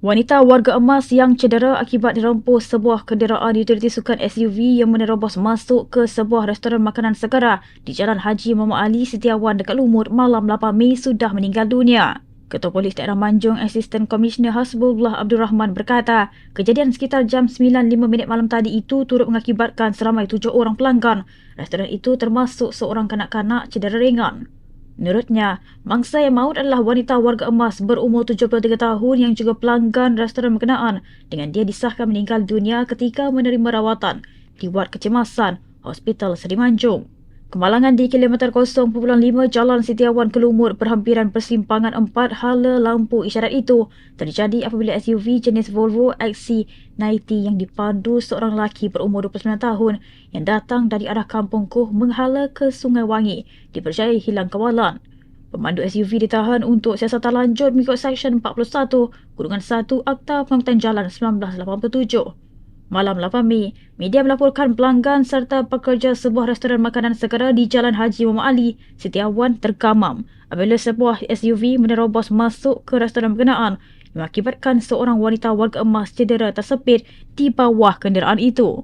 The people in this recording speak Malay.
Wanita warga emas yang cedera akibat dirempuh sebuah kenderaan utility sukan SUV yang menerobos masuk ke sebuah restoran makanan segera di Jalan Haji Muhammad Ali Setiawan dekat Lumut malam 8 Mei sudah meninggal dunia. Ketua Polis Daerah Manjung Asisten Komisioner Hasbullah Abdul Rahman berkata, kejadian sekitar jam 9.05 minit malam tadi itu turut mengakibatkan seramai tujuh orang pelanggan. Restoran itu termasuk seorang kanak-kanak cedera ringan. Menurutnya, mangsa yang maut adalah wanita warga emas berumur 73 tahun yang juga pelanggan restoran berkenaan dengan dia disahkan meninggal dunia ketika menerima rawatan di Wad Kecemasan, Hospital Seri Manjung. Kemalangan di kilometer 0.5 Jalan Setiawan Kelumut berhampiran persimpangan empat hala lampu isyarat itu terjadi apabila SUV jenis Volvo XC90 yang dipandu seorang lelaki berumur 29 tahun yang datang dari arah Kampung Kuh menghala ke Sungai Wangi dipercayai hilang kawalan. Pemandu SUV ditahan untuk siasatan lanjut mengikut Seksyen 41 Kurungan 1 Akta Pengangkutan Jalan 1987. Malam 8 Mei, media melaporkan pelanggan serta pekerja sebuah restoran makanan segera di Jalan Haji Muhammad Ali, Setiawan tergamam apabila sebuah SUV menerobos masuk ke restoran berkenaan mengakibatkan seorang wanita warga emas cedera tersepit di bawah kenderaan itu.